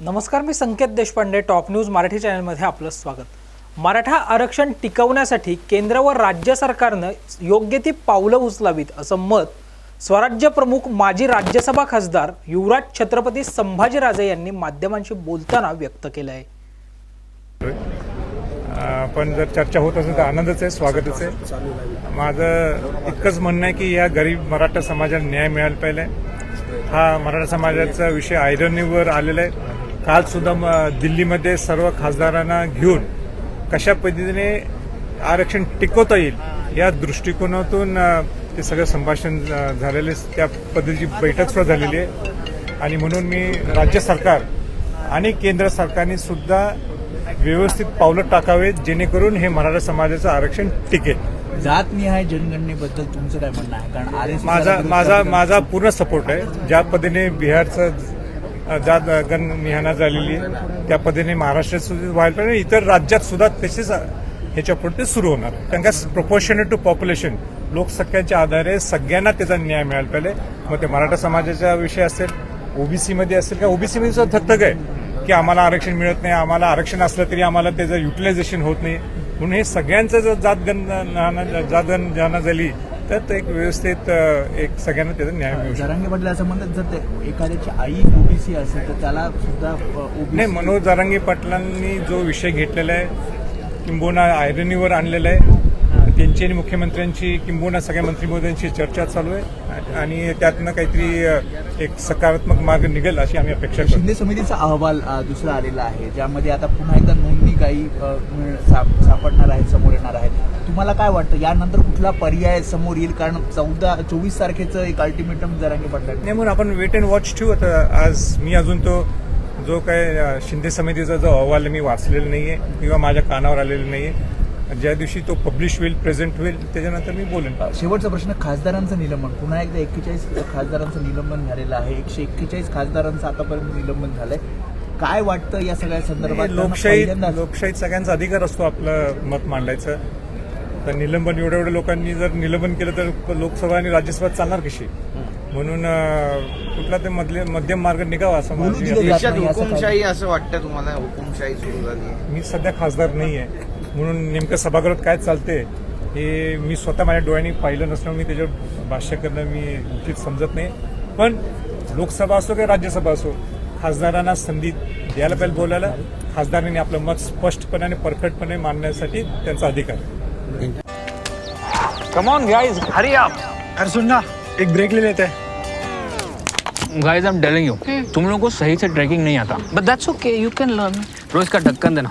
नमस्कार मी Sanket Deshpande top news Marathi चॅनलमध्ये आपलं स्वागत. मराठा आरक्षण टिकवण्यासाठी केंद्र व राज्य सरकारनं योग्य ती पावलं उचलावीत असं मत स्वराज्य प्रमुख माजी राज्यसभा खासदार युवराज छत्रपती संभाजीराजे यांनी माध्यमांशी बोलताना व्यक्त केलं आहे पण जर चर्चा होत असेल तर आनंदच आहे स्वागतच आहे. माझं इतकंच म्हणणं आहे की या गरीब मराठा समाजाला न्याय मिळायला पाहिजे. हा मराठा समाजाचा विषय आयरनीवर आलेला आहे. काल सुद्धा म- दिल्लीमध्ये सर्व खासदारांना घेऊन कशा पद्धतीने आरक्षण टिकवता येईल या दृष्टिकोनातून ते सगळं संभाषण झालेले त्या पद्धतीची बैठक सुद्धा झालेली आहे. आणि म्हणून मी राज्य सरकार आणि केंद्र सरकारने सुद्धा व्यवस्थित पावलं टाकावेत जेणेकरून हे मराठा समाजाचं आरक्षण टिकेल. जातनिहाय जनगणनेबद्दल तुमचं काय म्हणणं आहे? कारण माझा माझा माझा पूर्ण सपोर्ट आहे. ज्या पद्धतीने बिहारचं जात गणनिहाना झालेली आहे. त्या पद्धतीने महाराष्ट्रात सुद्धा व्हायला पाहिजे इतर राज्यात सुद्धा तसेच ह्याच्यापुढे ते सुरू होणार. कारण का प्रपोर्शनेट टू पॉप्युलेशन लोकसंख्येच्या आधारे सगळ्यांना त्याचा न्याय मिळायला पाहिजे. मग ते मराठा समाजाचा विषय असेल ओबीसीमध्ये असेल का ओबीसीमध्ये सुद्धा थकथक आहे की आम्हाला आरक्षण मिळत नाही आम्हाला आरक्षण असलं तरी आम्हाला त्याचं युटिलायझेशन होत नाही. म्हणून हे सगळ्यांचं जर जातगण जातगण झाली तर ते एक व्यवस्थित एक सगळ्यांना त्याचा न्याय मिळू जरांगे पाटील असं म्हणतात जर ते एखाद्याची आई ओबीसी असेल तर त्याला सुद्धा ओबीसी नाही मनोज जारांगे पाटलांनी जो विषय घेतलेला आहे किंबोना आयरनीवर आणलेला आहे त्यांची आणि मुख्यमंत्र्यांची किंबोना सगळ्या मंत्रिमोदयांची चर्चा चालू आहे. आणि त्यातनं काहीतरी एक सकारात्मक मार्ग निघेल अशी आम्ही अपेक्षा शिंदे समितीचा अहवाल दुसरा आलेला आहे ज्यामध्ये आता पुन्हा एकदा नोंदणी काही सापडणार आहेत समोर येणार आहेत तुम्हाला काय वाटतं? यानंतर कुठला पर्याय समोर येईल? कारण चौदा चोवीस तारखेचं एक अल्टिमेटम जरांगे पाटलांनी. नाही म्हणून आपण वेट अँड वॉच ठेवू. आता आज मी अजून तो जो काय शिंदे समितीचा जो अहवाल आहे, मी वाचलेला नाहीये किंवा माझ्या कानावर आलेला नाहीये. ज्या दिवशी तो पब्लिश होईल प्रेझेंट होईल त्याच्यानंतर मी बोलेन. शेवटचा प्रश्न खासदारांचं निलंबन. पुन्हा एकदा एक्केचाळीस खासदारांचं निलंबन झालेलं आहे. एकशे एक्केचाळीस खासदारांचं आतापर्यंत निलंबन झालंय. काय वाटतं या सगळ्या संदर्भात? लोकशाही लोकशाहीत सगळ्यांचा अधिकार असतो आपलं मत मांडायचं. तर निलंबन एवढ्या एवढ्या लोकांनी जर निलंबन केलं तर लोकसभा आणि राज्यसभा चालणार कशी? म्हणून कुठला ते मधले मध्यम मार्ग निघावा असं? हुकुमशाही असं वाटतं तुम्हाला? हुकुमशाही सुरू झाली. मी सध्या खासदार नाही आहे म्हणून नेमकं सभागृहात काय चालते हे मी स्वतः माझ्या डोळ्यांनी पाहिलं नसल्यामुळे मी त्याच्यावर भाष्य करणं मी उचित समजत नाही. पण लोकसभा असो किंवा राज्यसभा असो खासदारांना संधी द्यायला पाहिजे बोलायला. खासदारांनी आपलं मत स्पष्टपणे आणि परफेक्टपणे मांडण्यासाठी त्यांचा अधिकार. आहे. Come on guys hurry up अरे सुन ना एक ब्रेक ले लेते. हैं guys I am telling you तुम लोगों को सही से ट्रैकिंग नहीं आता. But that's okay you can learn रोज का ढक्कन देना.